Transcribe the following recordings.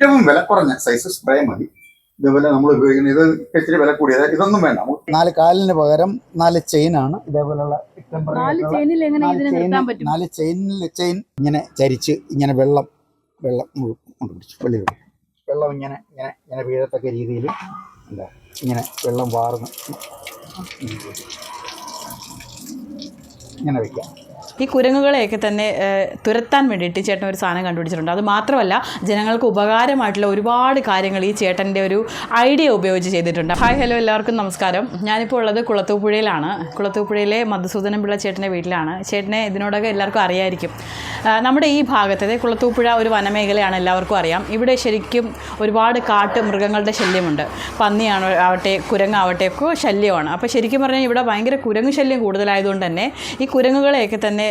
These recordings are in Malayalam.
ഏറ്റവും വില കുറഞ്ഞ സൈസ് സ്പ്രേ മതി. ഇതേപോലെ നമ്മൾ ഉപയോഗിക്കുന്ന ഇത് ഇച്ചിരി വില കൂടിയത് ഇതൊന്നും വേണ്ട. നാല് കാലിന് പകരം നാല് ചെയിനാണ് ഇതേപോലെയുള്ള temporary നാല് ചെയിനിൽ എങ്ങനെ ഇതിനെ ചെയിൻ നിർത്താൻ പറ്റും? നാല് ചെയിനിൽ ചെയിൻ ഇങ്ങനെ ചരിച്ച് ഇങ്ങനെ വെള്ളം വെള്ളം മുഴുവൻ കൊണ്ട് പിടിച്ചു വെള്ളി. വെള്ളം ഇങ്ങനെ ഇങ്ങനെ ഇങ്ങനെ വീഴത്തക്ക രീതിയിൽ എന്താ ഇങ്ങനെ വെള്ളം വാർന്ന് ഇങ്ങനെ വെക്കാം. ഈ കുരങ്ങുകളെയൊക്കെ തന്നെ തുരത്താൻ വേണ്ടിയിട്ട് ചേട്ടൻ ഒരു സാധനം കണ്ടുപിടിച്ചിട്ടുണ്ട്. അത് മാത്രമല്ല ജനങ്ങൾക്ക് ഉപകാരമായിട്ടുള്ള ഒരുപാട് കാര്യങ്ങൾ ഈ ചേട്ടന്റെ ഒരു ഐഡിയ ഉപയോഗിച്ച് ചെയ്തിട്ടുണ്ട്. ഹായ് ഹലോ എല്ലാവർക്കും നമസ്കാരം. ഞാനിപ്പോൾ ഉള്ളത് കുളത്തൂപ്പുഴയിലാണ്. കുളത്തൂപ്പുഴയിലെ മധുസൂദനം പിള്ള ചേട്ടന്റെ വീട്ടിലാണ്. ചേട്ടനെ ഇതിനോടൊക്കെ എല്ലാവർക്കും അറിയായിരിക്കും. നമ്മുടെ ഈ ഭാഗത്ത് കുളത്തൂപ്പുഴ ഒരു വനമേഖലയാണ് എല്ലാവർക്കും അറിയാം. ഇവിടെ ശരിക്കും ഒരുപാട് കാട്ട് മൃഗങ്ങളുടെ ശല്യമുണ്ട്. പന്നിയാണ് ആവട്ടെ കുരങ്ങാവട്ടെ ഒക്കെ ശല്യമാണ്. അപ്പോൾ ശരിക്കും പറഞ്ഞാൽ ഇവിടെ ഭയങ്കര കുരങ്ങ് ശല്യം കൂടുതലായതുകൊണ്ട് തന്നെ ഈ കുരങ്ങുകളെയൊക്കെ തന്നെ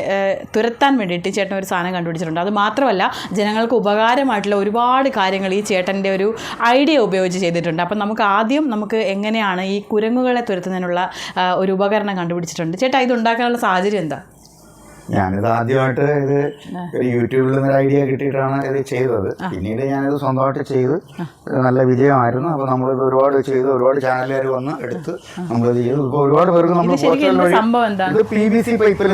തുരത്താൻ വേണ്ടിയിട്ട് ചേട്ടൻ ഒരു സാധനം കണ്ടുപിടിച്ചിട്ടുണ്ട്. അത് മാത്രമല്ല ജനങ്ങൾക്ക് ഉപകാരമായിട്ടുള്ള ഒരുപാട് കാര്യങ്ങൾ ഈ ചേട്ടന്റെ ഒരു ഐഡിയ ഉപയോഗിച്ച് ചെയ്തിട്ടുണ്ട്. അപ്പം നമുക്ക് ആദ്യം നമുക്ക് എങ്ങനെയാണ് ഈ കുരങ്ങുകളെ തുരത്തുന്നതിനുള്ള ഒരു ഉപകരണം കണ്ടുപിടിച്ചിട്ടുണ്ട്. ചേട്ടാ ഇത് ഉണ്ടാക്കാനുള്ള സാഹചര്യം എന്താ? ഞാനിത് ആദ്യമായിട്ട് ഇത് യൂട്യൂബിൽ നിന്ന് ഐഡിയ കിട്ടിയിട്ടാണ് ഇത് ചെയ്തത്. പിന്നീട് ഞാനിത് സ്വന്തമായിട്ട് ചെയ്ത് നല്ല വിജയമായിരുന്നു. അപ്പോൾ നമ്മളിത് ഒരുപാട് ചെയ്ത് ഒരുപാട് ചാനലുകാർ വന്ന് എടുത്ത് നമ്മളിത് ചെയ്തു. ഇപ്പോൾ ഒരുപാട് പേർക്ക് നമ്മൾ ഇത് പി വി സി പൈപ്പിൽ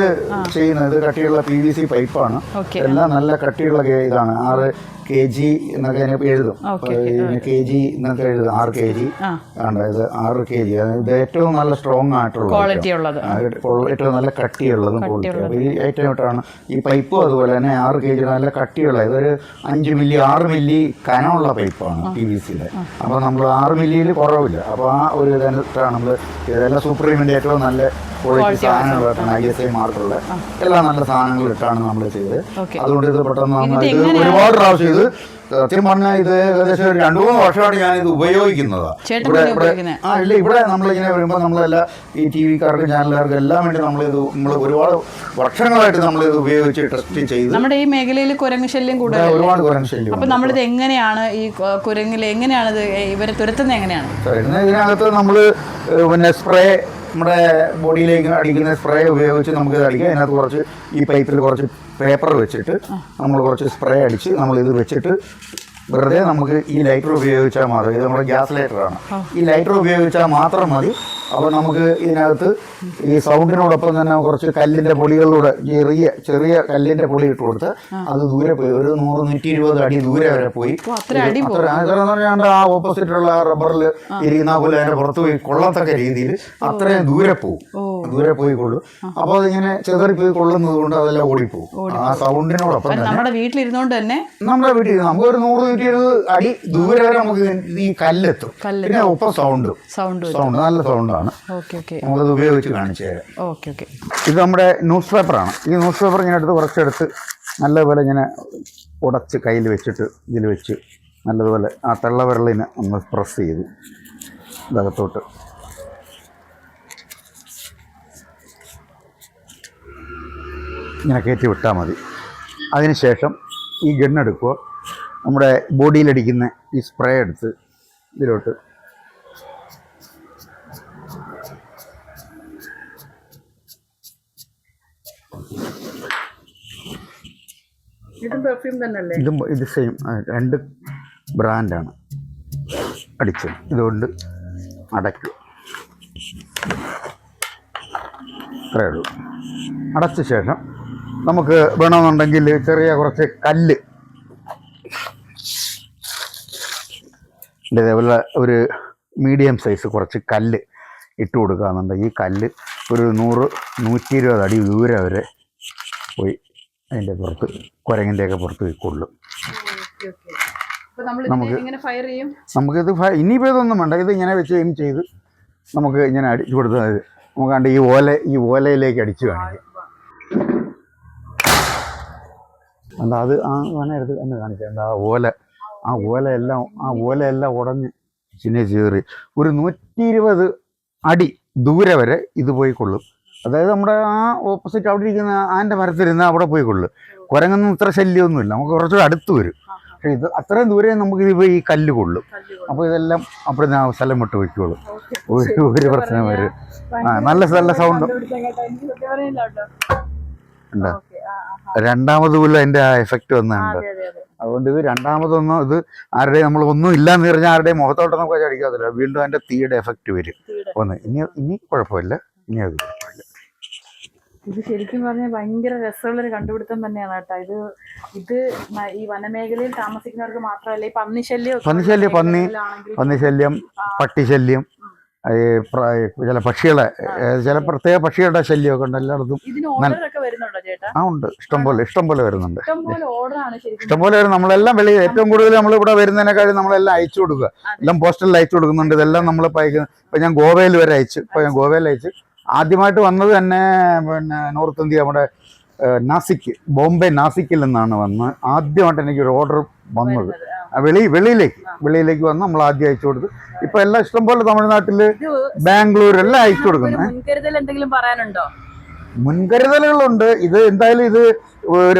ചെയ്യുന്നത്. ഇത് കട്ടിയുള്ള പി വി സി പൈപ്പാണ് എല്ലാം നല്ല കട്ടിയുള്ള ഇതാണ്. ആറ് കെ ജി എന്നൊക്കെ അതിനെ എഴുതും. കെ ജി എന്നൊക്കെ എഴുതും. ആറ് കെ ജി അതായത് ആറ് കെ ജി അതായത് ഏറ്റവും നല്ല സ്ട്രോങ് ആയിട്ടുള്ള ഏറ്റവും നല്ല കട്ടിയുള്ളതും ക്വാളിറ്റി അപ്പോൾ ഈ ഏറ്റവും ഈ പൈപ്പും അതുപോലെ തന്നെ ആറ് കെ ജി നല്ല കട്ടിയുള്ള ഇതൊരു അഞ്ച് മില്ലി ആറ് മില്ലി കനമുള്ള പൈപ്പാണ് പി വി സിയുടെ അപ്പോൾ നമ്മൾ ആറ് മില്ലിയിൽ കുറവില്ല. അപ്പോൾ ആ ഒരു ഇതാണ് നമ്മൾ ഇതെല്ലാം സൂപ്രീമിന്റെ ഏറ്റവും നല്ല ക്വാളിറ്റി സാധനങ്ങളായിട്ടാണ് ഐ എസ് ഐ മാർക്കുള്ള എല്ലാ നല്ല സാധനങ്ങൾ ഇട്ടാണ് നമ്മൾ ചെയ്തത്. ഓക്കെ. അതുകൊണ്ട് ഇത് പെട്ടെന്ന് ഒരുപാട് പ്രാവശ്യം ഇത് സത്യം പറഞ്ഞാൽ ഇത് ഏകദേശം ഒരു രണ്ടു മൂന്ന് വർഷമായിട്ട് ഞാൻ ഇത് ഉപയോഗിക്കുന്നതാണ് ചേട്ടൻ ഇവിടെ ഇവിടെ ഉപയോഗിക്കുന്നത്? ആ ഇല്ല ഇവിടെ നമ്മളിങ്ങനെ വരുമ്പോൾ നമ്മളെല്ലാം ഈ ടി വിക്കാർക്കും ചാനലുകാർക്കും എല്ലാം വേണ്ടി നമ്മളിത് നമ്മൾ ഒരുപാട് വർഷങ്ങളായിട്ട് നമ്മൾ ഇത് ഉപയോഗിച്ച് ടെസ്റ്റ് ചെയ്ത് നമ്മുടെ ഈ മേഖലയിൽ കുരങ്ങ് ശല്യം കൂടുതൽ ഇവിടെ ഒരുപാട് കുരങ്ങ് ശല്യം അപ്പൊ നമ്മളിത് എങ്ങനെയാണ് ഈ കുരങ്ങിൽ എങ്ങനെയാണ് ഇത് ഇവരെ തുരത്തുന്നത് എങ്ങനെയാണ്? പിന്നെ ഇതിനകത്ത് നമ്മൾ പിന്നെ സ്പ്രേ നമ്മുടെ ബോഡിയിലേക്ക് അടിക്കുന്ന സ്പ്രേ ഉപയോഗിച്ച് നമുക്ക് ഇത് അടിക്കാം. അതിനകത്ത് കുറച്ച് ഈ പൈപ്പിൽ കുറച്ച് പേപ്പർ വെച്ചിട്ട് നമ്മൾ കുറച്ച് സ്പ്രേ അടിച്ച് നമ്മൾ ഇത് വെച്ചിട്ട് വെറുതെ നമുക്ക് ഈ ലൈറ്റർ ഉപയോഗിച്ചാൽ മാത്രം ഇത് നമ്മുടെ ഗ്യാസ് ലൈറ്ററാണ് ഈ ലൈറ്റർ ഉപയോഗിച്ചാൽ മാത്രം മതി. അപ്പോൾ നമുക്ക് ഇതിനകത്ത് ഈ സൗണ്ടിനോടൊപ്പം തന്നെ കുറച്ച് കല്ലിന്റെ പൊടികളിലൂടെ ചെറിയ ചെറിയ കല്ലിന്റെ പൊടി ഇട്ട് കൊടുത്ത് അത് ദൂരെ പോയി ഒരു നൂറ് നൂറ്റി ഇരുപത് അടി ദൂരെ വരെ പോയി. ഓ, അത്ര അടി അത്ര അത്ര എന്ന് പറഞ്ഞാൽ ആ ഓപ്പോസിറ്റുള്ള റബ്ബറിൽ ഇരിക്കുന്ന പോലെ അതിന്റെ പുറത്ത് പോയി കൊള്ളത്തക്ക രീതിയിൽ അത്രയും ദൂരെ പോകും ദൂരെ പോയി കൊള്ളും അപ്പോൾ അതിങ്ങനെ ചെതറി പോയി കൊള്ളുന്നത് കൊണ്ട് അതെല്ലാം ഓടിപ്പോകും. ആ സൗണ്ടിനോടൊപ്പം നമ്മുടെ വീട്ടിലിരുന്നോണ്ട് തന്നെ നമ്മുടെ വീട്ടിൽ നമുക്ക് ഒരു നൂറ് നൂറ്റി എഴുപത് അടി ദൂരെ വരെ നമുക്ക് ഈ കല്ലെത്തും. പിന്നെ ഒപ്പം സൗണ്ട്. സൗണ്ട് സൗണ്ട് നല്ല സൗണ്ടാണ്. നമുക്കത് ഉപയോഗിച്ച് കാണിച്ചു തരാം. Okay okay. ഇത് നമ്മുടെ ന്യൂസ് പേപ്പറാണ്. ഈ ന്യൂസ് പേപ്പർ ഇങ്ങനെ എടുത്ത് കുറച്ചെടുത്ത് നല്ലപോലെ ഇങ്ങനെ ഉടച്ച് കയ്യിൽ വെച്ചിട്ട് ഇതിൽ വെച്ച് നല്ലതുപോലെ ആ തള്ളവരളിനെ വിരലിനെ ഒന്ന് പ്രസ് ചെയ്ത് ഇതകത്തോട്ട് ഇങ്ങനെ കയറ്റി വിട്ടാൽ മതി. അതിനുശേഷം ഈ ഗണ്ണെടുക്കുക നമ്മുടെ ബോഡിയിലടിക്കുന്ന ഈ സ്പ്രേ എടുത്ത് ഇതിലോട്ട് ഇതും പെർഫ്യൂം തന്നെയല്ലേ? ഇതും ഇത് സെയിം രണ്ട് ബ്രാൻഡാണ് അടിച്ചത്. ഇതുകൊണ്ട് അടയ്ക്കും. അത്രയേ ഉള്ളൂ. അടച്ച ശേഷം നമുക്ക് വേണമെന്നുണ്ടെങ്കിൽ ചെറിയ കുറച്ച് കല്ല്. ഇതേപോലെ ഒരു മീഡിയം സൈസ് കുറച്ച് കല്ല് ഇട്ട് കൊടുക്കുകയെന്നുണ്ടെങ്കിൽ ഈ കല്ല് ഒരു നൂറ് നൂറ്റി ഇരുപത് അടി ദൂരെ വരെ പോയി അതിന്റെ പുറത്ത് കുരങ്ങിന്റെയൊക്കെ പുറത്ത് പോയി കൊള്ളും നമുക്ക് നമുക്കിത് ഇനിയിപ്പോൾ ഇതൊന്നും വേണ്ട. ഇത് ഇങ്ങനെ വെച്ച് എയിം ചെയ്ത് നമുക്ക് ഇങ്ങനെ അടിച്ചു കൊടുത്താൽ നമുക്ക് കണ്ട് ഈ ഓല ഈ ഓലയിലേക്ക് അടിച്ചു കാണിക്കാം. എന്താ അത് ആ വേണേ എടുത്ത് എന്ന് കാണിക്കാം. എന്താ ആ ഓല ആ ഓലയെല്ലാം ആ ഓലയെല്ലാം ഉടഞ്ഞ് ചിന്നെ ചേറി ഒരു നൂറ്റി ഇരുപത് അടി ദൂരെ വരെ ഇത് പോയി കൊള്ളും. അതായത് നമ്മുടെ ആ ഓപ്പോസിറ്റ് അവിടെ ഇരിക്കുന്ന ആന്റെ മരത്തിരുന്ന് അവിടെ പോയി കൊള്ളും. കുരങ്ങൊന്നും ഇത്ര ശല്യമൊന്നുമില്ല. നമുക്ക് കുറച്ചുകൂടെ അടുത്ത് വരും. പക്ഷേ ഇത് അത്രയും ദൂരെ നമുക്ക് ഇത് ഈ കല്ല് കൊള്ളും. അപ്പോൾ ഇതെല്ലാം അവിടെ നിന്ന് ആ സ്ഥലം വിട്ട് വയ്ക്കുള്ളൂ ഒരു ഒരു പ്രശ്നം വരും. ആ നല്ല നല്ല സൗണ്ട് ഉണ്ടോ രണ്ടാമത് പോലും അതിന്റെ ആ എഫക്റ്റ് വന്നുണ്ട് അതുകൊണ്ട് ഇത് രണ്ടാമതൊന്നും ഇത് ആരുടെ നമ്മൾ ഒന്നും ഇല്ലാന്ന് പറഞ്ഞാൽ ആരുടെയും മുഖത്തോട്ട് നമുക്ക് അടിക്കാത്തില്ല വീണ്ടും അതിന്റെ തീയുടെ എഫക്റ്റ് വരും. ഒന്ന് ഇനി ഇനി കുഴപ്പമില്ല. ഇനി അത് കുഴപ്പമില്ല. ഇത് ശരിക്കും പറഞ്ഞാൽ ഭയങ്കര രസമുള്ളൊരു കണ്ടുപിടുത്തം തന്നെയാണ് കേട്ടോ. ഇത് ഇത് ഈ വനമേഖലയിൽ താമസിക്കുന്നവർക്ക് മാത്രമല്ല ഈ പന്നിശല്യം പന്നിശല്യം, പന്നി, പന്നിശല്യം പട്ടിശല്യം ഈ ചില പക്ഷികളെ ചില പ്രത്യേക പക്ഷികളുടെ ശല്യമൊക്കെ ഉണ്ട് എല്ലായിടത്തും. ആ ഉണ്ട്. ഇഷ്ടംപോലെ ഇഷ്ടംപോലെ വരുന്നുണ്ട്. ഇഷ്ടംപോലെ വരും. നമ്മളെല്ലാം വെളി ഏറ്റവും കൂടുതൽ നമ്മൾ ഇവിടെ വരുന്നതിനെക്കാളും നമ്മളെല്ലാം അയച്ചു കൊടുക്കുക. എല്ലാം പോസ്റ്റലിൽ അയച്ചു കൊടുക്കുന്നുണ്ട്. ഇതെല്ലാം നമ്മൾ അയക്കുന്നത് ഇപ്പം ഞാൻ ഗോവയിൽ വരെ അയച്ചു. ഇപ്പം ഞാൻ ഗോവയിൽ അയച്ചു. ആദ്യമായിട്ട് വന്നത് തന്നെ പിന്നെ നോർത്ത് ഇന്ത്യ നമ്മുടെ നാസിക് നാസിക്ക് ബോംബെ നാസിക്കിൽ നിന്നാണ് വന്ന് ആദ്യമായിട്ട് എനിക്ക് ഒരു ഓർഡർ വന്നത്. വെളി വെളിയിലേക്ക് വെളിയിലേക്ക് വന്ന് നമ്മൾ ആദ്യം അയച്ചു കൊടുത്തു. ഇപ്പൊ എല്ലാം ഇഷ്ടംപോലെ തമിഴ്നാട്ടിൽ ബാംഗ്ലൂർ എല്ലാം അയച്ചു കൊടുക്കുന്നത് മുൻകരുതൽ എന്തെങ്കിലും പറയാനുണ്ടോ? മുൻകരുതലുകളുണ്ട്. ഇത് എന്തായാലും ഇത്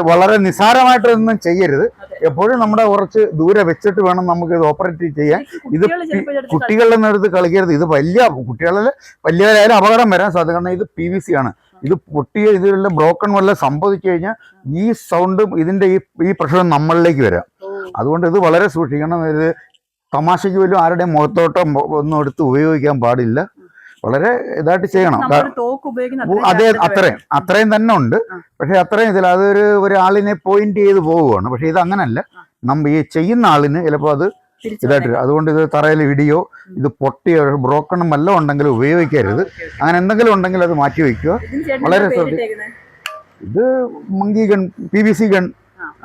വളരെ നിസ്സാരമായിട്ടൊന്നും ചെയ്യരുത്. എപ്പോഴും നമ്മുടെ കുറച്ച് ദൂരെ വെച്ചിട്ട് വേണം നമുക്ക് ഇത് ഓപ്പറേറ്റ് ചെയ്യാൻ. ഇത് കുട്ടികളുടെ നേരത്ത് കളിക്കരുത്. ഇത് വലിയ കുട്ടികളിൽ വലിയവരായാലും അപകടം വരാൻ സാധ്യത. കാരണം ഇത് പി വി സി ആണ്. ഇത് പൊട്ടിയ ഇതിലുള്ള ബ്രോക്കൺ വല്ല സംഭവിച്ചു കഴിഞ്ഞാൽ ഈ സൗണ്ടും ഇതിന്റെ ഈ ഈ പ്രശ്നം നമ്മളിലേക്ക് വരാം. അതുകൊണ്ട് ഇത് വളരെ സൂക്ഷിക്കണം. ഇത് തമാശയ്ക്ക് പോലും ആരുടെയും മുഖത്തോട്ടോ ഒന്നും എടുത്ത് ഉപയോഗിക്കാൻ പാടില്ല. വളരെ ഇതായിട്ട് ചെയ്യണം. അതെ അത്രയും. അത്രയും തന്നെ ഉണ്ട്. പക്ഷെ അത്രയും ഇതിൽ അതൊരു ഒരാളിനെ പോയിന്റ് ചെയ്ത് പോവുകയാണ്. പക്ഷെ ഇത് അങ്ങനല്ല. നമ്മ ഈ ചെയ്യുന്ന ആളിന് ചിലപ്പോൾ അത് ഇതായിട്ട് അതുകൊണ്ട് ഇത് തറയിൽ ഇടിയോ ഇത് പൊട്ടിയോ ബ്രോക്കണും വല്ലതും ഉണ്ടെങ്കിലും ഉപയോഗിക്കരുത്. അങ്ങനെ എന്തെങ്കിലും ഉണ്ടെങ്കിൽ അത് മാറ്റി വയ്ക്കുക. വളരെ എന്താ ഇത് monkey gun P V C gun.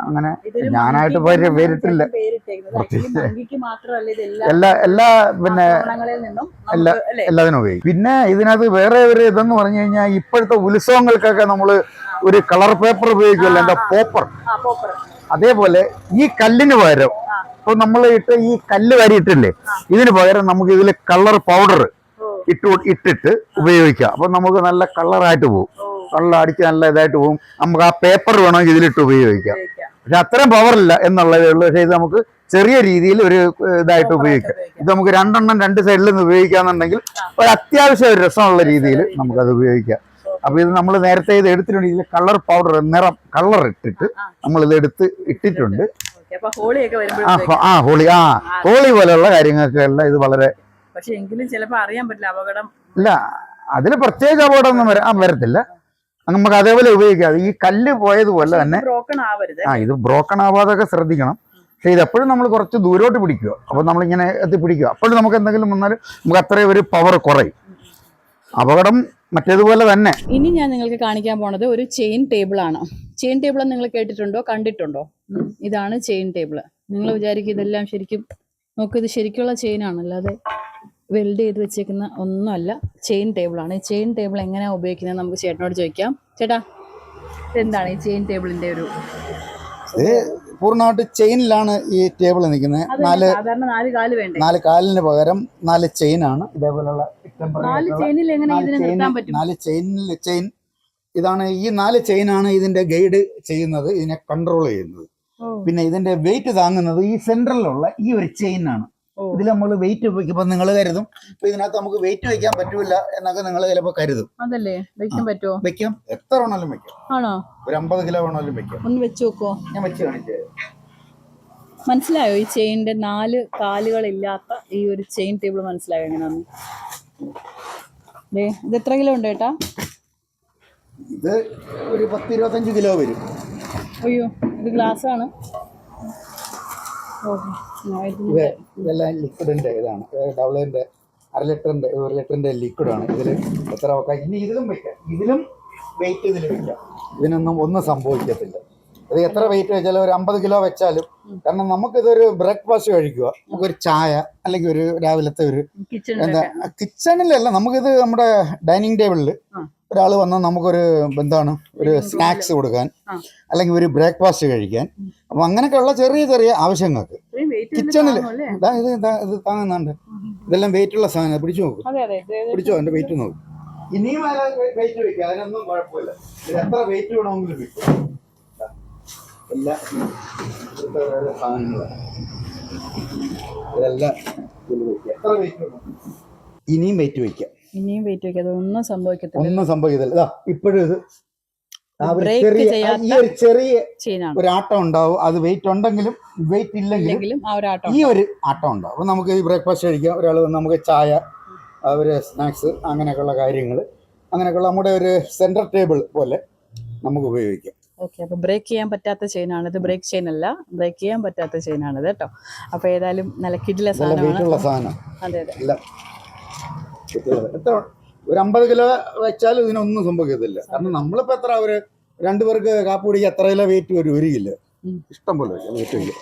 അങ്ങനെ ഞാനായിട്ട് പേരിട്ടില്ല എല്ലാ എല്ലാ പിന്നെ? എല്ലാത്തിനും ഉപയോഗിക്കും. പിന്നെ ഇതിനകത്ത് വേറെ ഒരു ഇതെന്ന് പറഞ്ഞു കഴിഞ്ഞാൽ ഇപ്പോഴത്തെ ഉത്സവങ്ങൾക്കൊക്കെ നമ്മൾ ഒരു കളർ പേപ്പർ ഉപയോഗിക്കുമല്ലോ എന്താ പോപ്പർ? അതേപോലെ ഈ കല്ലിന് പകരം. ഇപ്പൊ നമ്മൾ ഇട്ട് ഈ കല്ല് വരിയിട്ടില്ലേ ഇതിന് പകരം നമുക്ക് ഇതിൽ കളർ പൗഡർ ഇട്ട് ഇട്ടിട്ട് ഉപയോഗിക്കാം. അപ്പൊ നമുക്ക് നല്ല കളറായിട്ട് പോകും വെള്ളം അടിച്ച് നല്ല ഇതായിട്ട് പോകും നമുക്ക് ആ പേപ്പർ വേണമെങ്കിൽ ഇതിലിട്ട് ഉപയോഗിക്കാം. പക്ഷെ അത്രയും പവറില്ല എന്നുള്ളതേ ഉള്ളൂ. പക്ഷേ ഇത് നമുക്ക് ചെറിയ രീതിയിൽ ഒരു ഇതായിട്ട് ഉപയോഗിക്കാം. ഇത് നമുക്ക് രണ്ടെണ്ണം രണ്ട് സൈഡിൽ നിന്ന് ഉപയോഗിക്കാന്നുണ്ടെങ്കിൽ ഒരു അത്യാവശ്യം ഒരു രസമുള്ള രീതിയിൽ. നമുക്കത് ഉപയോഗിക്കാം. അപ്പൊ ഇത് നമ്മൾ നേരത്തെ ഇത് എടുത്തിട്ടുണ്ട്. ഇതിൽ കളർ പൗഡർ നിറം കളർ ഇട്ടിട്ട്. നമ്മൾ ഇത് എടുത്ത് ഇട്ടിട്ടുണ്ട്. ആ ഹോളി ആ ഹോളി പോലെയുള്ള കാര്യങ്ങൾക്കെല്ലാം ഇത് വളരെ പക്ഷെ എങ്കിലും ചിലപ്പോ അറിയാൻ പറ്റില്ല അപകടം. ഇല്ല അതിൽ പ്രത്യേക അപകടമൊന്നും ഒന്നും വരാൻ വരത്തില്ല. നമുക്ക് അതേപോലെ ഉപയോഗിക്കാം. ഈ കല്ല് പോയതുപോലെ തന്നെ ആ ഇത് ബ്രോക്കൺ ആവാതൊക്കെ ശ്രദ്ധിക്കണം. പക്ഷെ ഇത് എപ്പോഴും നമ്മൾ കുറച്ച് ദൂരോട്ട് പിടിക്കുക. അപ്പോൾ നമ്മളിങ്ങനെ എത്തി പിടിക്കുക. അപ്പോഴും നമുക്ക് എന്തെങ്കിലും വന്നാൽ നമുക്ക് അത്രയും ഒരു പവർ കുറയും. അപകടം മറ്റേതുപോലെ തന്നെ. ഇനി ഞാൻ നിങ്ങൾക്ക് കാണിക്കാൻ പോണത് ഒരു ചെയിൻ ടേബിൾ ആണ്. ചെയിൻ ടേബിൾ നിങ്ങൾ കേട്ടിട്ടുണ്ടോ? കണ്ടിട്ടുണ്ടോ? ഇതാണ് ചെയിൻ ടേബിൾ നിങ്ങൾ വിചാരിക്കും ഇതെല്ലാം ശരിക്കും നോക്ക് ഇത് ശരിക്കുള്ള ചെയിൻ ആണ് അല്ലാതെ വെൽഡ് ചെയ്ത് വെച്ചേക്കുന്ന ഒന്നുമല്ല ചെയിൻ ടേബിൾ ആണ്. ഈ ചെയിൻ ടേബിൾ എങ്ങനെയാണ് ഉപയോഗിക്കുന്നത് നമുക്ക് ചേട്ടനോട് ചോദിക്കാം. ചേട്ടാ ഇതെന്താണ് ഈ ചെയിൻ ടേബിളിന്റെ ഒരു പൂർണമായിട്ട് ചെയിനിലാണ് ഈ ടേബിൾ നിൽക്കുന്നത്. നാല് നാല് കാൽ വേണ്ടേ? നാല് കാലിന് പകരം നാല് ചെയിനാണ് ഇതേപോലുള്ള നാല് ചെയിനിൽ ചെയിൻ നിർത്താൻ പറ്റും? നാല് ചെയിനിൽ ചെയിൻ. ഇതാണ് ഈ നാല് ചെയിനാണ് ഇതിന്റെ ഗൈഡ് ചെയ്യുന്നത് ഇതിനെ കൺട്രോൾ ചെയ്യുന്നത്. പിന്നെ ഇതിന്റെ വെയിറ്റ് താങ്ങുന്നത് ഈ സെൻട്രലിലുള്ള ഈ ഒരു ചെയിനാണ്. ഇതിൽ നമ്മൾ വെയിറ്റ് വെക്കുമ്പോൾ നിങ്ങൾ കരുതും. ഇപ്പൊ ഇതിനകത്ത് നമുക്ക് വെയിറ്റ് വെക്കാൻ പറ്റൂല എന്നൊക്കെ നിങ്ങൾ ചിലപ്പോ കരുതും. അതല്ലേ? വെക്കാൻ പറ്റുമോ വെക്കാം. എത്ര വേണമെങ്കിലും വെക്കാം. ആണോ? ഒരു അമ്പത് കിലോ വേണമെങ്കിലും വെക്കാം. ഒന്ന് വെച്ച് നോക്കോ. ഞാൻ വെച്ച് കാണിച്ചു മനസ്സിലായോ? ഈ ചെയിനിന്റെ നാല് കാലുകളില്ലാത്ത ഈ ഒരു ചെയിൻ ടേബിൾ മനസ്സിലായോ എങ്ങനെയാന്ന്? ഇത് എത്ര കിലോ ഉണ്ട് ഏട്ടാ? ഇത് ഒരു പത്ത് ഇരുപത്തഞ്ച് കിലോ വരും. അയ്യോ ഇത് ഗ്ലാസ് ആണ് ഓക്കെ ഇത് ഇതെല്ലാം ലിക്വിഡിന്റെ ഇതാണ്. ഡബിളിന്റെ അര ലിറ്ററിന്റെ ഒരു ലിറ്ററിന്റെ ലിക്വിഡാണ് ഇതിൽ എത്ര വെക്കാം? ഇനി ഇതിലും വെക്കാം. ഇതിലും വെയിറ്റ് ഇതിൽ വെക്കാം. ഇതിനൊന്നും ഒന്നും സംഭവിക്കത്തില്ല. ഇത് എത്ര വെയിറ്റ് വെച്ചാലും ഒരു അമ്പത് കിലോ വെച്ചാലും കാരണം നമുക്കിതൊരു ബ്രേക്ക്ഫാസ്റ്റ് കഴിക്കുക. നമുക്കൊരു ചായ അല്ലെങ്കിൽ ഒരു രാവിലത്തെ ഒരു എന്താ കിച്ചണിലല്ല നമുക്കിത് നമ്മുടെ ഡൈനിങ് ടേബിളിൽ ഒരാൾ വന്നാൽ നമുക്കൊരു എന്താണ് ഒരു സ്നാക്സ് കൊടുക്കാൻ അല്ലെങ്കിൽ ഒരു ബ്രേക്ക്ഫാസ്റ്റ് കഴിക്കാൻ. അപ്പം അങ്ങനെയൊക്കെയുള്ള ചെറിയ ചെറിയ ആവശ്യങ്ങൾക്ക്. കിച്ചണിൽ ഇതാ ഇത് താങ്ങുന്നുണ്ട്. ഇതെല്ലാം വെയിറ്റ് ഉള്ള സാധനം പിടിച്ചു നോക്കും. പിടിച്ചോ? അതിന്റെ വെയിറ്റ് നോക്കും. ഇനിയും വെയിറ്റ് വെക്കുക അതിനൊന്നും കുഴപ്പമില്ല. ഇത് എത്ര വെയിറ്റ് വേണമെങ്കിലും വെക്കും. എല്ലാം സാധനങ്ങളാണ് ഇതെല്ലാം എത്ര വെയിറ്റ് വേണം? ഇനിയും വെയിറ്റ് വെക്കാം. ഇനിയും വെയിറ്റ് വെക്കാം. ഒന്നും സംഭവിക്കത്തില്ല. ഒന്നും സംഭവിക്കത്തില്ല. ഇപ്പോഴും ഇത് ചെറിയ ഈ ഒരു ചെറിയ ഒരു ആട്ടം ഉണ്ടാവും. അത് വെയിറ്റ് ഉണ്ടെങ്കിലും വെയിറ്റ് ഇല്ലെങ്കിലും ഈ ഒരു ആട്ടം ഉണ്ടാവും. അപ്പോൾ നമുക്ക് ഈ ബ്രേക്ക്ഫാസ്റ്റ് കഴിക്കാം. ഒരാൾ നമുക്ക് ചായ ഒരു സ്നാക്സ് അങ്ങനെയൊക്കെയുള്ള കാര്യങ്ങൾ അങ്ങനെയൊക്കെയുള്ള നമ്മുടെ ഒരു സെന്റർ ടേബിൾ പോലെ നമുക്ക് ഉപയോഗിക്കാം. ഓക്കെ അപ്പോൾ ബ്രേക്ക് ചെയ്യാൻ പറ്റാത്ത ചെയിനാണ് ഇത് ബ്രേക്ക് ചെയിൻ അല്ല. ബ്രേക്ക് ചെയ്യാൻ പറ്റാത്ത ചെയിനാണ് ഇത് കേട്ടോ. അപ്പൊ ഏതായാലും നല്ല കിഡിലെ സാധനമാണ്. സാധനം. അതെ അതെ. ഒരു അമ്പത് കിലോ വെച്ചാൽ ഇതിനൊന്നും സംഭവിക്കത്തില്ല. കാരണം നമ്മളിപ്പോൾ എത്ര? ഒരു രണ്ടു പേർക്ക് കാപ്പ് കുടിക്കുക എത്ര കിലോ വെയിറ്റ് വരും? ഒരു കിലോ. ഇഷ്ടം പോലെ വെയിറ്റ്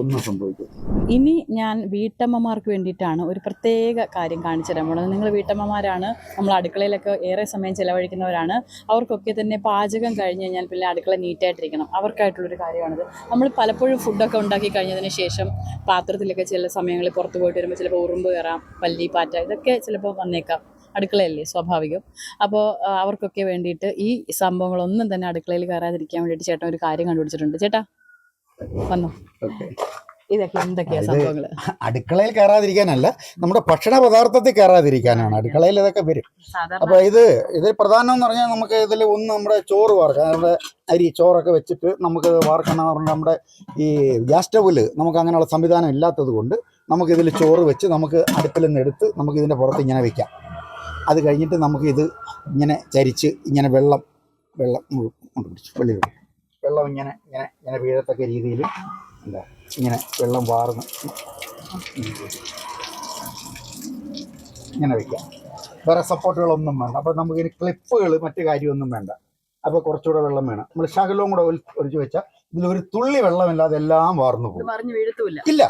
ഒന്നും സംഭവിക്കും ഇനി ഞാൻ വീട്ടമ്മമാർക്ക് വേണ്ടിയിട്ടാണ് ഒരു പ്രത്യേക കാര്യം കാണിച്ചു തരാൻ പോണത്. നിങ്ങൾ വീട്ടമ്മമാരാണ് നമ്മൾ അടുക്കളയിലൊക്കെ ഏറെ സമയം ചിലവഴിക്കുന്നവരാണ്. അവർക്കൊക്കെ തന്നെ പാചകം കഴിഞ്ഞ് കഴിഞ്ഞാൽ പിന്നെ അടുക്കള നീറ്റായിട്ടിരിക്കണം അവർക്കായിട്ടുള്ളൊരു കാര്യമാണിത്. നമ്മൾ പലപ്പോഴും ഫുഡൊക്കെ ഉണ്ടാക്കി കഴിഞ്ഞതിന് ശേഷം പാത്രത്തിലൊക്കെ ചില സമയങ്ങളിൽ പുറത്ത് പോയിട്ട് വരുമ്പോൾ ചിലപ്പോൾ ഉറുമ്പ് കയറാം പല്ലി പാറ്റ ഇതൊക്കെ ചിലപ്പോൾ വന്നേക്കാം. അടുക്കളയല്ലേ സ്വാഭാവികം. അപ്പോൾ അവർക്കൊക്കെ വേണ്ടിയിട്ട് ഈ സംഭവങ്ങളൊന്നും തന്നെ അടുക്കളയിൽ കയറാതിരിക്കാൻ വേണ്ടിയിട്ട് ചേട്ടൻ ഒരു കാര്യം കണ്ടുപിടിച്ചിട്ടുണ്ട്. ചേട്ടാ വന്നോ. ഇതൊക്കെ എന്തൊക്കെയാ സംഭവങ്ങൾ അടുക്കളയിൽ കയറാതിരിക്കാനല്ല നമ്മുടെ ഭക്ഷണ പദാർത്ഥത്തിൽ കയറാതിരിക്കാനാണ്. അടുക്കളയിൽ ഇതൊക്കെ വരും. അപ്പൊ ഇത് ഇതിൽ പ്രധാനം എന്ന് പറഞ്ഞാൽ നമുക്ക് ഇതിൽ ഒന്ന് നമ്മുടെ ചോറ് വാർക്കാം നമ്മുടെ അരി ചോറൊക്കെ വെച്ചിട്ട് നമുക്ക് വാർക്കണം എന്ന് പറഞ്ഞാൽ നമ്മുടെ ഈ ഗ്യാസ് സ്റ്റവിൽ നമുക്ക് അങ്ങനെയുള്ള സംവിധാനം ഇല്ലാത്തത് കൊണ്ട് നമുക്ക് ഇതിൽ ചോറ് വെച്ച് നമുക്ക് അടുപ്പിൽ നിന്ന് എടുത്ത് നമുക്ക് ഇതിന്റെ പുറത്ത് ഇങ്ങനെ വെക്കാം. അത് കഴിഞ്ഞിട്ട് നമുക്ക് ഇത് ഇങ്ങനെ ചരിച്ച് ഇങ്ങനെ വെള്ളം വെള്ളം കൊണ്ട് പിടിച്ചു വെള്ളി. വെള്ളം ഇങ്ങനെ ഇങ്ങനെ ഇങ്ങനെ വീഴത്തക്ക രീതിയിൽ എന്താ ഇങ്ങനെ വെള്ളം വാർന്ന് ഇങ്ങനെ വയ്ക്കാം വേറെ സപ്പോർട്ടുകളൊന്നും വേണ്ട. അപ്പോൾ നമുക്ക് ഇനി ക്ലിപ്പുകൾ മറ്റു കാര്യമൊന്നും വേണ്ട. അപ്പോൾ കുറച്ചുകൂടെ വെള്ളം വേണം. നമ്മൾ ശകലവും കൂടെ ഒലി- വെച്ചാൽ വെച്ചാൽ ഇതിലൊരു തുള്ളി വെള്ളമില്ലാതെ എല്ലാം വാർന്നു പോകും. ഇല്ല.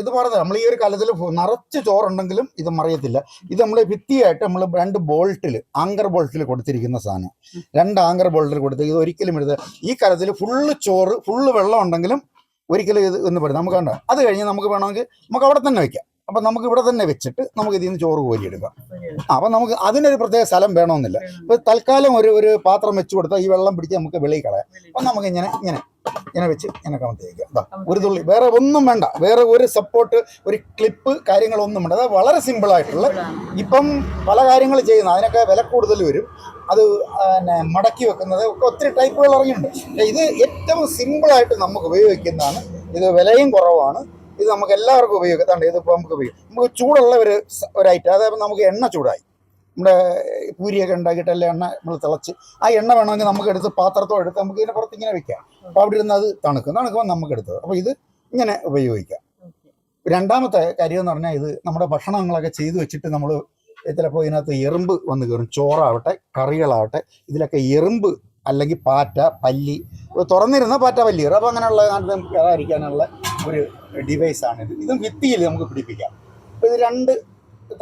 ഇത് പറഞ്ഞത് നമ്മൾ ഈ ഒരു കലത്തിൽ നിറച്ച് ചോറുണ്ടെങ്കിലും ഇത് മറിയത്തില്ല. ഇത് നമ്മൾ ഭിത്തിയായിട്ട് നമ്മൾ രണ്ട് ബോൾട്ടിൽ ആങ്കർ ബോൾട്ടിൽ കൊടുത്തിരിക്കുന്ന സാധനം. രണ്ട് ആങ്കർ ബോൾട്ടിൽ കൊടുത്ത് ഇത് ഒരിക്കലും എടുത്ത് ഈ കലത്തിൽ ഫുള്ള് ചോറ് ഫുള്ള് വെള്ളം ഉണ്ടെങ്കിലും ഒരിക്കലും ഇത് എന്ന് പറയും നമുക്ക് കണ്ട? അത് കഴിഞ്ഞ് നമുക്ക് വേണമെങ്കിൽ നമുക്ക് അവിടെ തന്നെ വെക്കാം. അപ്പം നമുക്ക് ഇവിടെ തന്നെ വെച്ചിട്ട് നമുക്ക് ഇതിൽ നിന്ന് ചോറ് കോരിയെടുക്കാം എടുക്കാം. അപ്പം നമുക്ക് അതിനൊരു പ്രത്യേക സ്ഥലം വേണമെന്നില്ല. ഇപ്പം തൽക്കാലം ഒരു ഒരു പാത്രം വെച്ച് കൊടുത്താൽ ഈ വെള്ളം പിടിച്ച് നമുക്ക് വെളിയിൽ കളയാം. അപ്പം നമുക്ക് ഇങ്ങനെ ഇങ്ങനെ ഇങ്ങനെ വെച്ച് ഇങ്ങനെ കമത്തി വയ്ക്കാം ദാ, ഒരു തുള്ളി. വേറെ ഒന്നും വേണ്ട. വേറെ ഒരു സപ്പോർട്ട് ഒരു ക്ലിപ്പ് കാര്യങ്ങളൊന്നും വേണ്ട. അത് വളരെ സിമ്പിൾ ആയിട്ടുള്ള ഇപ്പം പല കാര്യങ്ങൾ ചെയ്യുന്ന അതിനൊക്കെ വില കൂടുതൽ വരും. അത് പിന്നെ മടക്കി വെക്കുന്നത് ഒക്കെ ഒത്തിരി ടൈപ്പുകൾ ഇറങ്ങിയിട്ടുണ്ട്. ഇത് ഏറ്റവും സിമ്പിളായിട്ട് നമുക്ക് ഉപയോഗിക്കുന്നതാണ്. ഇത് വിലയും കുറവാണ്. ഇത് നമുക്ക് എല്ലാവർക്കും ഉപയോഗിക്കാം ഇതിപ്പോൾ നമുക്ക് ഉപയോഗിക്കാം നമുക്ക് ചൂടുള്ള ഒരു ഒരു ഐറ്റം അതായത് നമുക്ക് എണ്ണ ചൂടായി. നമ്മുടെ പൂരിയൊക്കെ ഉണ്ടാക്കിയിട്ട് എല്ലാം എണ്ണ നമ്മൾ തിളച്ച് ആ എണ്ണ വേണമെങ്കിൽ നമുക്ക് എടുത്ത് പാത്രത്തോ എടുത്ത് നമുക്ക് ഇതിനെ പുറത്ത് ഇങ്ങനെ വെക്കാം. അപ്പോൾ അവിടെ ഇരുന്ന് അത് തണുക്കും. തണുക്കുമ്പോൾ നമുക്ക് എടുത്തത് അപ്പോൾ ഇത് ഇങ്ങനെ ഉപയോഗിക്കാം. രണ്ടാമത്തെ കാര്യം എന്ന് പറഞ്ഞാൽ ഇത് നമ്മുടെ ഭക്ഷണങ്ങളൊക്കെ ചെയ്തു വെച്ചിട്ട് നമ്മൾ ചിലപ്പോൾ ഇതിനകത്ത് എറുമ്പ് വന്ന് കയറും. ചോറാവട്ടെ കറികളാവട്ടെ ഇതിലൊക്കെ എറുമ്പ് അല്ലെങ്കിൽ പാറ്റ പല്ലി. തുറന്നിരുന്ന പാറ്റ പല്ലി. അപ്പോൾ അങ്ങനെയുള്ള നമുക്ക് കയറാതിരിക്കാനുള്ള ഒരു ഡിവൈസാണ് ഇത്. ഭിത്തിയിൽ നമുക്ക് പിടിപ്പിക്കാം. അപ്പോൾ ഇത് രണ്ട്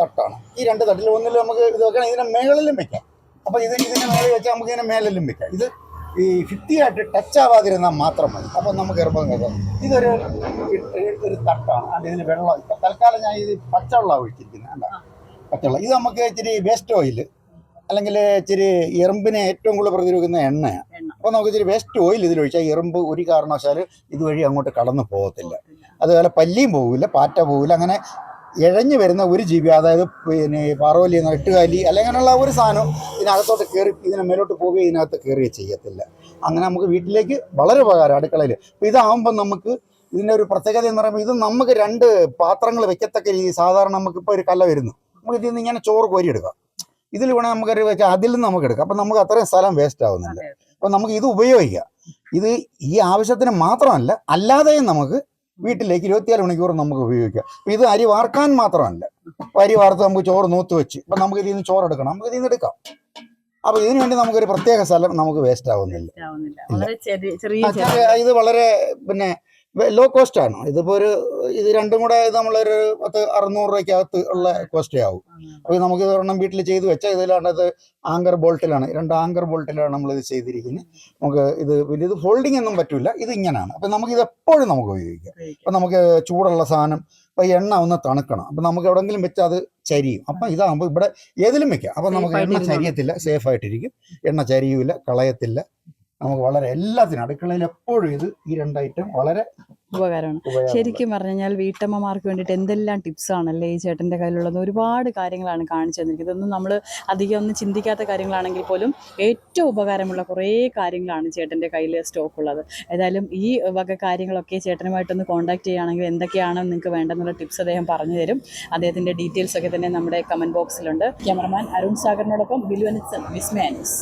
തട്ടാണ്. ഈ രണ്ട് തട്ടിൽ ഒന്നിൽ നമുക്ക് ഇത് വെക്കണം ഇതിനെ മേളിലും വെക്കാം. അപ്പോൾ ഇത് ഇതിനെ മേളിൽ വെച്ചാൽ നമുക്ക് ഇതിനെ മേളിലും വെക്കാം. ഇത് ഈ ഭിത്തിയായിട്ട് ടച്ച് ആവാതിരുന്നാൽ മാത്രം മതി. അപ്പം നമുക്ക് എറുപ്പം കേൾക്കാം ഇതൊരു ഒരു- തട്ടാണ്. അത് ഇതിന് വെള്ളം ഇപ്പം. തൽക്കാലം ഞാൻ ഇത് പച്ചവെള്ളം ഒഴിച്ചിരിക്കുന്നത്. കണ്ടോ? പച്ചവെള്ളം. ഇത് നമുക്ക് ഇച്ചിരി വേസ്റ്റ് ഓയിൽ അല്ലെങ്കിൽ ഇച്ചിരി എറുമ്പിനെ ഏറ്റവും കൂടുതൽ പ്രതിരോധിക്കുന്ന എണ്ണയാണ് എണ്ണ. അപ്പോൾ നമുക്ക് ഇച്ചിരി വേസ്റ്റ് ഓയിൽ ഇതിലൊഴിച്ചാൽ എറുമ്പ് ഒരു കാരണവശാൽ ഇതുവഴി അങ്ങോട്ട് കടന്നു പോകത്തില്ല. അതുപോലെ പല്ലിയും പോകില്ല പാറ്റ പോകില്ല അങ്ങനെ ഇഴഞ്ഞു വരുന്ന ഒരു ജീവി അതായത് പിന്നെ പാറവലി എന്ന എട്ടുകാലി അല്ലെങ്കിൽ അങ്ങനെയുള്ള ഒരു സാധനം ഇതിനകത്തോട്ട് കയറി ഇതിനെ മേലോട്ട് പോവുകയും ഇതിനകത്ത് കയറുകയും ചെയ്യത്തില്ല. അങ്ങനെ നമുക്ക് വീട്ടിലേക്ക് വളരെ ഉപകാരം അടുക്കളയിൽ. അപ്പോൾ ഇതാകുമ്പോൾ നമുക്ക് ഇതിന്റെ ഒരു പ്രത്യേകത എന്ന് പറയുമ്പോൾ ഇത് നമുക്ക് രണ്ട് പാത്രങ്ങൾ വെക്കത്തക്ക രീതി സാധാരണ നമുക്കിപ്പോൾ ഒരു കല വരുന്നു. നമുക്ക് ഇതിൽ നിന്ന് ഇങ്ങനെ ചോറ് കോരിയെടുക്കാം. ഇതിൽ വേണേൽ നമുക്കൊരു വെച്ചാൽ അതിൽ നിന്ന് നമുക്ക് എടുക്കാം. അപ്പം നമുക്ക് അത്രയും സ്ഥലം വേസ്റ്റ് ആവുന്നില്ല. അപ്പം നമുക്ക് ഇത് ഉപയോഗിക്കാം. ഇത് ഈ ആവശ്യത്തിന് മാത്രമല്ല അല്ലാതെയും നമുക്ക് വീട്ടിലേക്ക് ഇരുപത്തിനാല് മണിക്കൂർ നമുക്ക് ഉപയോഗിക്കാം. അപ്പം ഇത് അരി വാർക്കാൻ മാത്രമല്ല. അരി വാർത്ത് നമുക്ക് ചോറ് നൂത്ത് വെച്ച്. ഇപ്പം നമുക്ക് ഇതിൽ നിന്ന് ചോറ് എടുക്കണം. നമുക്ക് ഇതിൽ നിന്ന് എടുക്കാം. അപ്പൊ ഇതിനു വേണ്ടി നമുക്കൊരു പ്രത്യേക സ്ഥലം നമുക്ക് വേസ്റ്റ് ആവുന്നില്ല. ഇത് വളരെ പിന്നെ ലോ കോസ്റ്റ് ആണ്. ഇതിപ്പോ ഒരു ഇത് രണ്ടും കൂടെ നമ്മളൊരു പത്ത് അറുന്നൂറ് രൂപയ്ക്കകത്ത് ഉള്ള കോസ്റ്റേ ആവും. അപ്പോൾ നമുക്ക് ഒരെണ്ണം വീട്ടിൽ ചെയ്ത് വെച്ചാൽ ഇതിലാണത് ആങ്കർ ബോൾട്ടിലാണ് രണ്ട് ആങ്കർ ബോൾട്ടിലാണ് നമ്മൾ ഇത് ചെയ്തിരിക്കുന്നത് നമുക്ക് ഇത് പിന്നെ ഇത് ഫോൾഡിംഗ് ഒന്നും പറ്റില്ല ഇത് ഇങ്ങനെയാണ് അപ്പം നമുക്ക് ഇത് എപ്പോഴും നമുക്ക് ഉപയോഗിക്കാം. അപ്പം നമുക്ക് ചൂടുള്ള സാധനം അപ്പോൾ എണ്ണ ഒന്ന് തണുക്കണം. അപ്പം നമുക്ക് എവിടെങ്കിലും വെച്ചാൽ അത് ചരിയും. അപ്പം ഇതാകുമ്പോൾ ഇവിടെ ഏതിലും വെക്കാം. അപ്പം നമുക്ക് എണ്ണ. ചരിയത്തില്ല. സേഫ് ആയിട്ടിരിക്കും. എണ്ണ ചരിയൂല കളയത്തില്ല. നമുക്ക് വളരെ എല്ലാത്തിനും അടുക്കളയിൽ എപ്പോഴും ഇത് ഈ രണ്ട് ഐറ്റം വളരെ ഉപകാരമാണ്. ശരിക്കും പറഞ്ഞു കഴിഞ്ഞാൽ വീട്ടമ്മമാർക്ക് വേണ്ടിയിട്ട് എന്തെല്ലാം ടിപ്സ് ആണല്ലേ ഈ ചേട്ടന്റെ കയ്യിലുള്ളത്? ഒരുപാട് കാര്യങ്ങളാണ് കാണിച്ചു തന്നിരിക്കുന്നത്. ഇതൊന്നും നമ്മൾ അധികം ഒന്നും ചിന്തിക്കാത്ത കാര്യങ്ങളാണെങ്കിൽ പോലും ഏറ്റവും ഉപകാരമുള്ള കുറേ കാര്യങ്ങളാണ് ചേട്ടന്റെ കയ്യിൽ സ്റ്റോക്ക് ഉള്ളത്. ഏതായാലും ഈ വക കാര്യങ്ങളൊക്കെ ചേട്ടനുമായിട്ടൊന്ന് കോൺടാക്ട് ചെയ്യുകയാണെങ്കിൽ എന്തൊക്കെയാണ് നിങ്ങൾക്ക് വേണ്ടെന്നുള്ള ടിപ്സ് അദ്ദേഹം പറഞ്ഞു തരും. അദ്ദേഹത്തിന്റെ ഡീറ്റെയിൽസ് ഒക്കെ തന്നെ നമ്മുടെ കമന്റ് ബോക്സിലുണ്ട് ക്യാമറമാൻ അരുൺ സാഗറിനോടൊപ്പം ബിലുവനിസൺ വിസ്മയാനിസ്